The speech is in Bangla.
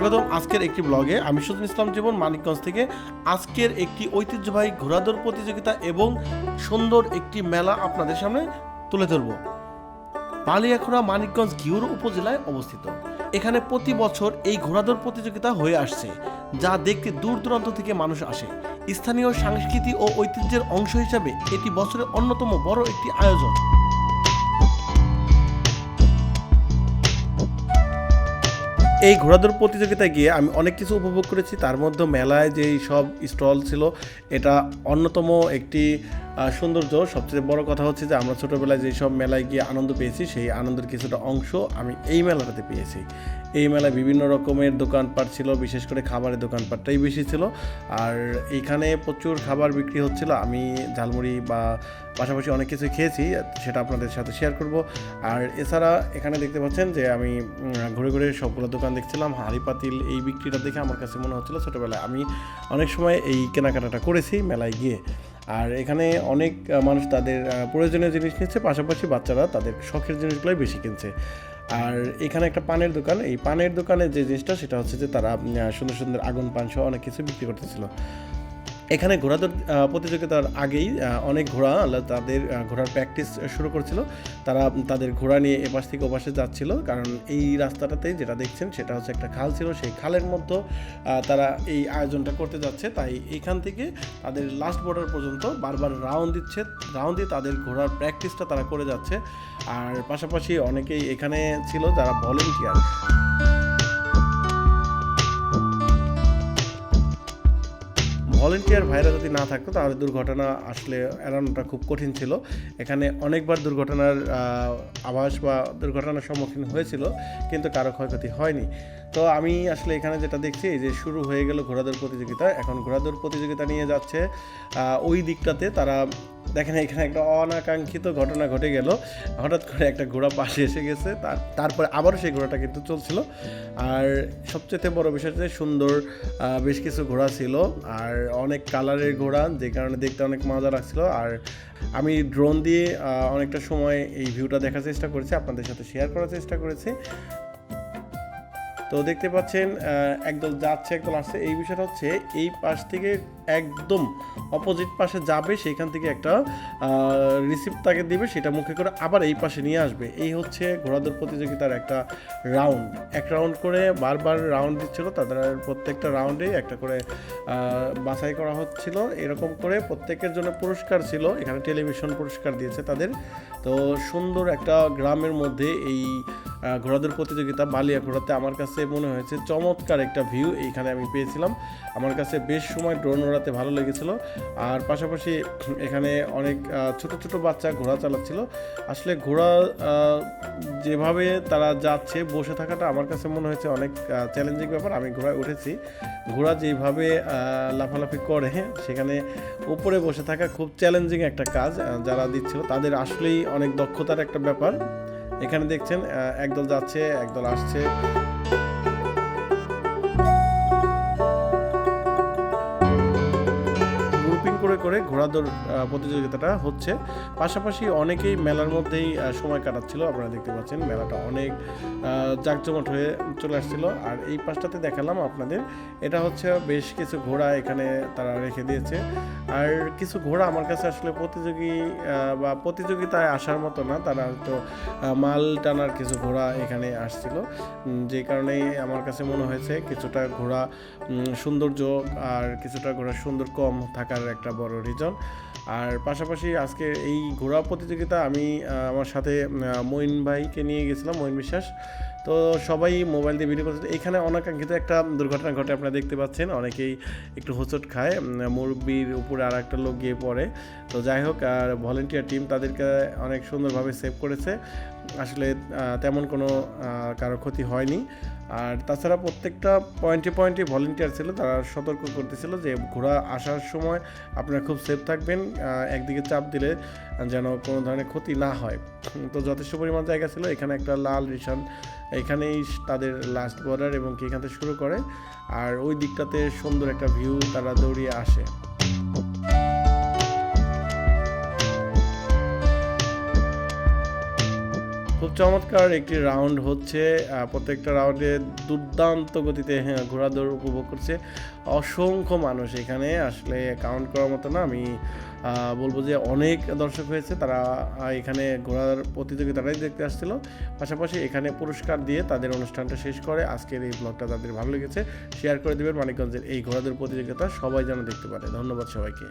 স্বাগতম আজকের একটি ব্লগে আমি সুজন ইসলাম জীবন, মানিকগঞ্জ থেকে। আজকের একটি ঐতিহ্যবাহী ঘোড়াদৌড় প্রতিযোগিতা এবং সুন্দর একটি মেলা আপনাদের সামনে তুলে ধরব। বালিয়াখোড়া, মানিকগঞ্জ ঘিউর উপজেলায় অবস্থিত। এখানে প্রতি বছর এই ঘোড়াদৌড় প্রতিযোগিতা হয়ে আসছে, যা দেখতে দূর দূরান্ত থেকে মানুষ আসে। স্থানীয় সংস্কৃতি ও ঐতিহ্যের অংশ হিসাবে এটি বছরের অন্যতম বড় একটি আয়োজন। এই ঘোড়াদৌড় প্রতিযোগিতায় গিয়ে আমি অনেক কিছু উপভোগ করেছি। তার মধ্যে মেলায় যেই সব স্টল ছিল, এটা অন্যতম একটি সৌন্দর্য, সবচেয়ে বড় কথা হচ্ছে যে আমরা ছোটোবেলায় যেসব মেলায় গিয়ে আনন্দ পেয়েছি, সেই আনন্দের কিছুটা অংশ আমি এই মেলাটাতে পেয়েছি। এই মেলায় বিভিন্ন রকমের দোকানপাট ছিল, বিশেষ করে খাবারের দোকানপাটটাই বেশি ছিল। আর এইখানে প্রচুর খাবার বিক্রি হচ্ছিল। আমি ঝালমুড়ি বা পাশাপাশি অনেক কিছু খেয়েছি, সেটা আপনাদের সাথে শেয়ার করব। আর এছাড়া এখানে দেখতে পাচ্ছেন যে আমি ঘুরে ঘুরে সবগুলো দোকান দেখছিলাম। হাঁড়ি পাতিল এই বিক্রিটা দেখে আমার কাছে মনে হচ্ছিল ছোটোবেলায় আমি অনেক সময় এই কেনাকাটাটা করেছি মেলায় গিয়ে। আর এখানে অনেক মানুষ তাদের প্রয়োজনীয় জিনিস নিচ্ছে, পাশাপাশি বাচ্চারা তাদের শখের জিনিসগুলোই বেশি কিনছে। আর এখানে একটা পানের দোকান, এই পানের দোকানে যে জিনিসটা, সেটা হচ্ছে যে তারা সুন্দর সুন্দর আগুন পান সহ অনেক কিছু বিক্রি করতেছিল। এখানে ঘোড়াদৌড় প্রতিযোগিতার আগেই অনেক ঘোড়া তাদের ঘোড়ার প্র্যাকটিস শুরু করছিল। তারা তাদের ঘোড়া নিয়ে এপাশ থেকে ওপাশে যাচ্ছিল। কারণ এই রাস্তাটাতেই যেটা দেখছেন, সেটা হচ্ছে একটা খাল ছিল। সেই খালের মধ্যে তারা এই আয়োজনটা করতে যাচ্ছে। তাই এখান থেকে তাদের লাস্ট বর্ডার পর্যন্ত বারবার রাউন্ড দিচ্ছে। রাউন্ড দিয়ে তাদের ঘোড়ার প্র্যাকটিসটা তারা করে যাচ্ছে। আর পাশাপাশি অনেকেই এখানে ছিল যারা ভলেন্টিয়ার ভলেন্টিয়ার ভাইরা যদি না থাকতো, তাহলে দুর্ঘটনা আসলে এড়ানোটা খুব কঠিন ছিল। এখানে অনেকবার দুর্ঘটনার আভাস বা দুর্ঘটনার সম্মুখীন হয়েছিল, কিন্তু কারও ক্ষয়ক্ষতি হয়নি। তো আমি আসলে এখানে যেটা দেখছি যে শুরু হয়ে গেল ঘোড়াদৌড় প্রতিযোগিতা। এখন ঘোড়াদৌড় প্রতিযোগিতা নিয়ে যাচ্ছে ওই দিকটাতে তারা, দেখেন এখানে একটা অনাকাঙ্ক্ষিত ঘটনা ঘটে গেল। হঠাৎ করে একটা ঘোড়া পাশে এসে গেছে, তার, তারপরে আবারও সেই ঘোড়াটা কিন্তু চলছিল। আর সবচেয়ে বড় বিষয় যে সুন্দর বেশ কিছু ঘোড়া ছিল, আর অনেক কালারের ঘোড়া, যে কারণে দেখতে অনেক মজা লাগছিল। আর আমি ড্রোন দিয়ে অনেকটা সময় এই ভিউটা দেখার চেষ্টা করেছি, আপনাদের সাথে শেয়ার করার চেষ্টা করেছি। তো দেখতে পাচ্ছেন একদল যাচ্ছে, একদল আসছে। এই বিষয়টা হচ্ছে, এই পাশ থেকে একদম অপোজিট পাশে যাবে, সেখান থেকে একটা রিসিপ্ট তাকে দিবে, সেটা মুখে করে আবার এই পাশে নিয়ে আসবে। এই হচ্ছে ঘোড়াদৌড় প্রতিযোগিতার একটা রাউন্ড এক রাউন্ড করে বারবার রাউন্ড দিচ্ছিল, তাদের প্রত্যেকটা রাউন্ডে একটা করে বাছাই করা হচ্ছিল। এরকম করে প্রত্যেকের জন্য পুরস্কার ছিল। এখানে টেলিভিশন পুরস্কার দিয়েছে তাদের। তো সুন্দর একটা গ্রামের মধ্যে এই ঘোড়াদৌড় প্রতিযোগিতা বালিয়া ঘোড়াতে আমার কাছে মনে হয়েছে, চমৎকার একটা ভিউ এইখানে আমি পেয়েছিলাম। আমার কাছে বেশ সময় ড্রোন ওড়াতে ভালো লেগেছিল। আর পাশাপাশি এখানে অনেক ছোট ছোট বাচ্চা ঘোড়া চালাচ্ছিল। আসলে ঘোড়া যেভাবে তারা যাচ্ছে, বসে থাকাটা আমার কাছে মনে হয়েছে অনেক চ্যালেঞ্জিং ব্যাপার। আমি ঘোড়ায় উঠেছি। ঘোড়া যেভাবে লাফালাফি করে, সেখানে উপরে বসে থাকা খুব চ্যালেঞ্জিং একটা কাজ যারা দিচ্ছিল, তাদের আসলেই অনেক দক্ষতার একটা ব্যাপার। এখানে দেখছেন একদল যাচ্ছে, একদল আসছে। Thank you. করে করে ঘোড়াদৌড় প্রতিযোগিতাটা হচ্ছে। পাশাপাশি অনেকেই মেলার মধ্যেই সময় কাটাচ্ছিল। আপনারা দেখতে পাচ্ছেন মেলাটা অনেক জাঁকজমট হয়ে চলে আসছিল। আর এই পাশটাতে দেখালাম আপনাদের। এটা হচ্ছে বেশ কিছু ঘোড়া এখানে তারা রেখে দিয়েছে। আর কিছু ঘোড়া আমার কাছে আসলে প্রতিযোগী বা প্রতিযোগিতায় আসার মতো না। তারা হয়তো মাল টানার কিছু ঘোড়া এখানে আসছিল। যে কারণেই আমার কাছে মনে হয়েছে কিছুটা ঘোড়া সৌন্দর্য আর কিছুটা ঘোড়া সুন্দর কম থাকার একটা বড় রিজন। আর পাশাপাশি আজকে এই ঘোড়া প্রতিযোগিতা আমি আমার সাথে মঈন ভাইকে নিয়ে গেছিলাম, মঈন বিশ্বাস। তো সবাই মোবাইল দিয়ে ভিডিও করছে। এখানে অনাকাঙ্ক্ষিত একটা দুর্ঘটনা ঘটে, আপনারা দেখতে পাচ্ছেন। অনেকেই একটু হোঁচট খায়। মুরব্বির উপরে আর একটা লোক গিয়ে পড়ে। তো যাই হোক, আর ভলেন্টিয়ার টিম তাদেরকে অনেক সুন্দরভাবে সেভ করেছে। আসলে তেমন কোনো কারও ক্ষতি হয়নি। আর তাছাড়া প্রত্যেকটা পয়েন্টে পয়েন্টে ভলেন্টিয়ার ছিল। তারা সতর্ক করতেছিল যে ঘোড়া আসার সময় আপনারা খুব সেফ থাকবেন। একদিকে চাপ দিলে যেন কোনো ধরনের ক্ষতি না হয়। তো যথেষ্ট পরিমাণ জায়গা ছিল। এখানে একটা লাল রিশান এখানেই তাদের লাস্ট বর্ডার এবং কি এখান থেকে শুরু করে। আর ওই দিকটাতে সুন্দর একটা ভিউ তারা দৌড়িয়ে আসে। খুব চমৎকার একটি রাউন্ড হচ্ছে প্রত্যেকটা রাউন্ডে দুর্দান্ত গতিতে হ্যাঁ, ঘোড়া দৌড় উপভোগ করছে অসংখ্য মানুষ এখানে। আসলে কাউন্ট করার মতো না আমি বলব যে অনেক দর্শক হয়েছে তারা এখানে ঘোড়ার প্রতিযোগিতাটাই দেখতে আসছিল। পাশাপাশি এখানে পুরস্কার দিয়ে তাদের অনুষ্ঠানটা শেষ করে আজকের এই ব্লগটা তাদের ভালো লেগেছে শেয়ার করে দেবেন। মানিকগঞ্জের এই ঘোড়াদের প্রতিযোগিতা সবাই যেন দেখতে পারে। ধন্যবাদ সবাইকে।